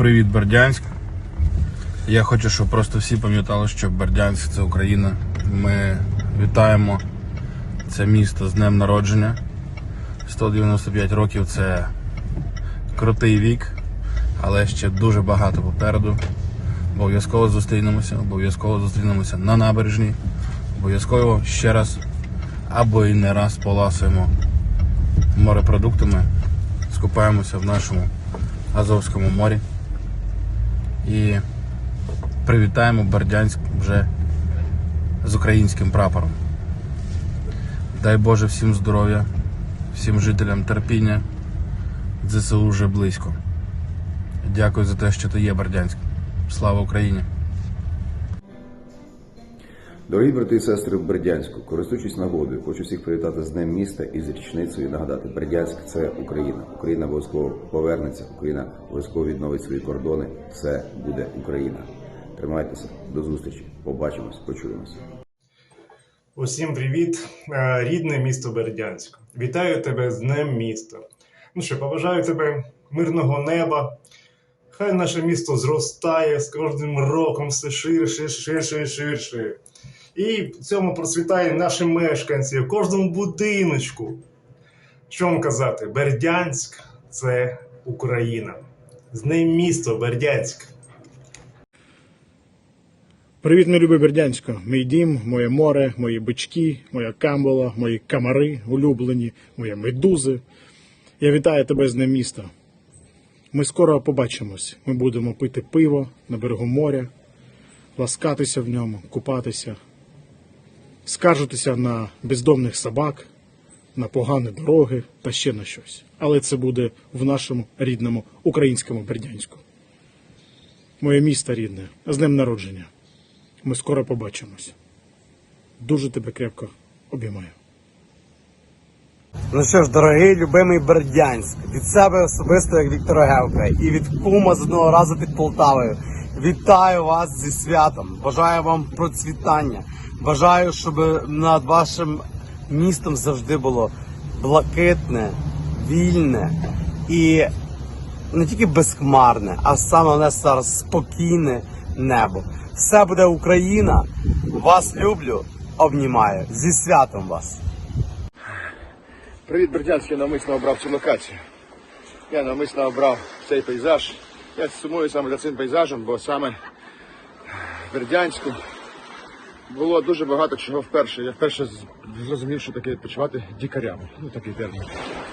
Привіт, Бердянськ. Я хочу, щоб просто всі пам'ятали, що Бердянськ це Україна. Ми вітаємо це місто з днем народження. 195 років це крутий вік, але ще дуже багато попереду. Обов'язково зустрінемося, обов'язково зустрінемося на набережній. Обов'язково ще раз або і не раз поласуємо морепродуктами, скупаємося в нашому Азовському морі і привітаємо Бердянськ вже з українським прапором. Дай Боже всім здоров'я, всім жителям терпіння. ЗСУ вже близько. Дякую за те, що ти є Бердянськ. Слава Україні! Дорогі брати і сестри в Бердянську, користуючись нагодою, хочу всіх привітати з Днем міста і з річницею нагадати, Бердянськ це Україна. Україна обов'язково повернеться, Україна обов'язково відновить свої кордони. Все буде Україна. Тримайтеся, до зустрічі. Побачимось, почуємось. Усім привіт, Е, рідне місто Бердянськ. Вітаю тебе з Днем міста. Ну що, побажаю тебе мирного неба. Хай наше місто зростає з кожним роком все ширше, ширше ширше. І в цьому процвітає наші мешканці в кожному будиночку. Що вам казати? Бердянськ це Україна. З ним місто Бердянськ. Привіт, мій любий Бердянсько. Мій дім, моє море, мої бички, моя камбала, мої камари улюблені, мої медузи. Я вітаю тебе з Днем міста. Ми скоро побачимось. Ми будемо пити пиво на берегу моря, ласкатися в ньому, купатися, скаржитися на бездомних собак, на погані дороги та ще на щось. Але це буде в нашому рідному українському Бердянську. Моє місто рідне, з днем народження. Ми скоро побачимось. Дуже тебе крепко обіймаю. Ну що ж, дорогий любимий Бердянськ, від себе особисто, як Віктора Гевка, і від кума з одного разу під Полтавою. Вітаю вас зі святом. Бажаю вам процвітання. Бажаю, щоб над вашим містом завжди було блакитне, вільне і не тільки безхмарне, а саме головне зараз спокійне небо. Все буде Україна. Вас люблю, обнімаю. Зі святом вас. Привіт, Бердянськ, я навмисно обрав цю локацію. Я навмисно обрав цей пейзаж. Я сумую саме за цим пейзажем, бо саме в Бердянську було дуже багато чого вперше. Я вперше зрозумів, що таке відпочивати дікарями. Ну такий термін.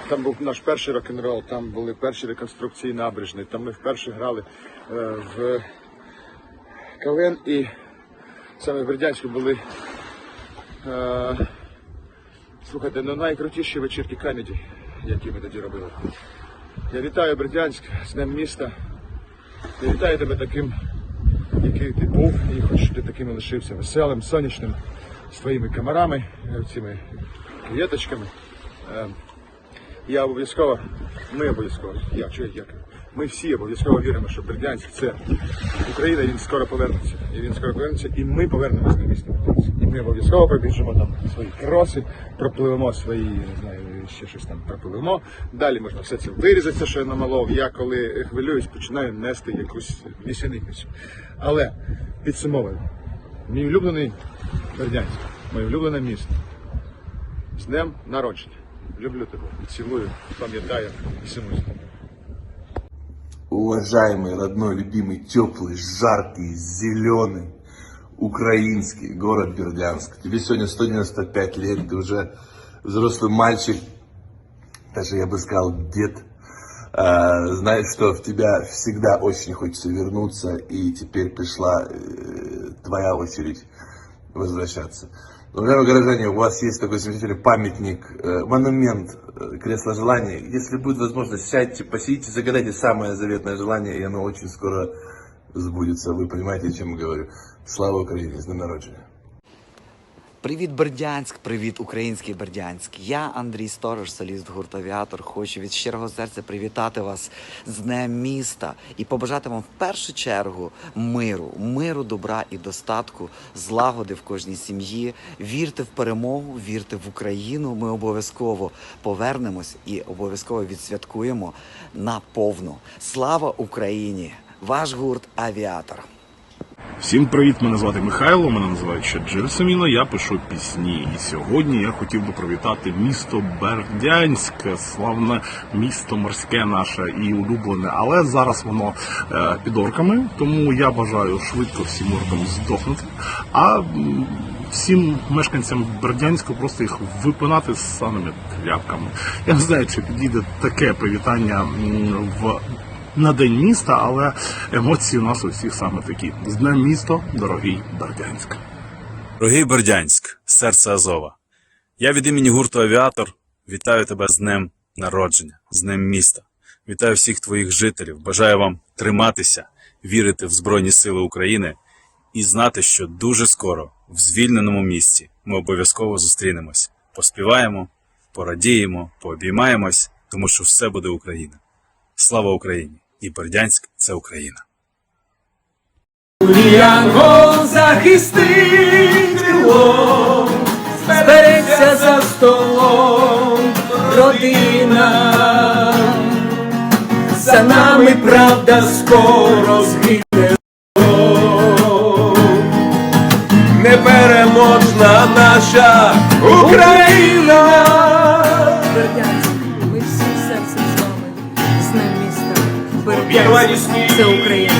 Там був наш перший рок-н-рол, там були перші реконструкції набережної, там ми вперше грали е, в КВН і саме в Бердянську були. Е, Слухайте, ну найкрутіші вечірки камеді, які ми тоді робили. Я вітаю Бердянськ з Днем міста. Я вітаю тебе таким, який ти був, і хоч ти таким і лишився веселим, сонячним, з твоїми камерами, е, цими квіточками. Е, Я обов'язково, ми обов'язково, я чую, дякую. Ми всі обов'язково віримо, що Бердянськ це Україна, він скоро повернеться. І він скоро повернеться, і ми повернемося на місто Бердянськ. І ми обов'язково пробіжимо там свої кроси, пропливемо свої, не знаю, ще щось там пропливемо. Далі можна все це вирізати, що я намалов. Я коли хвилююсь, починаю нести якусь нісеницю. Але підсумовую, мій улюблений Бердянськ, моє улюблене місто. З днем народження. Люблю тебе, цілую, пам'ятаю і симусь. Уважаемый, родной, любимый, теплый, жаркий, зеленый, украинский город Бердянск. Тебе сегодня 195 лет, ты уже взрослый мальчик, даже я бы сказал дед. А, знаешь, что в тебя всегда очень хочется вернуться, и теперь пришла э, твоя очередь возвращаться. Уважаемые горожане, у вас есть такой замечательный памятник, э, монумент э, кресла желаний. Если будет возможность, сядьте, посидите, загадайте самое заветное желание, и оно очень скоро сбудется. Вы понимаете, о чем я говорю. Слава Украине, с днем народжения. Привіт, Бердянськ, привіт, український Бердянськ. Я Андрій Сторож, соліст гурту Авіатор. Хочу від щирого серця привітати вас з Днем міста і побажати вам в першу чергу миру, миру, добра і достатку, злагоди в кожній сім'ї. Вірте в перемогу, вірте в Україну. Ми обов'язково повернемось і обов'язково відсвяткуємо наповну. Слава Україні! ваш гурт Авіатор. Всім привіт! Мене звати Михайло. Мене називають ще Джерсоміно. Я пишу пісні. І сьогодні я хотів би привітати місто Бердянськ, славне місто морське наше і улюблене. Але зараз воно е, під орками, тому я бажаю швидко всім оркам здохнути. А всім мешканцям Бердянська просто їх випинати з саними тряпками. Я не знаю, чи підійде таке привітання в на день міста, але емоції у нас у всіх саме такі. З днем міста, дорогий Бердянськ. Дорогий Бердянськ, серце Азова. Я від імені гурту Авіатор вітаю тебе з днем народження, з днем міста. Вітаю всіх твоїх жителів. Бажаю вам триматися, вірити в Збройні Сили України і знати, що дуже скоро в звільненому місті ми обов'язково зустрінемось, поспіваємо, порадіємо, пообіймаємось, тому що все буде Україна. Слава Україні! і Бердянськ це Україна. захистить крило, збереться за столом родина, за нами правда скоро згине непереможна наша Україна. Це Україна.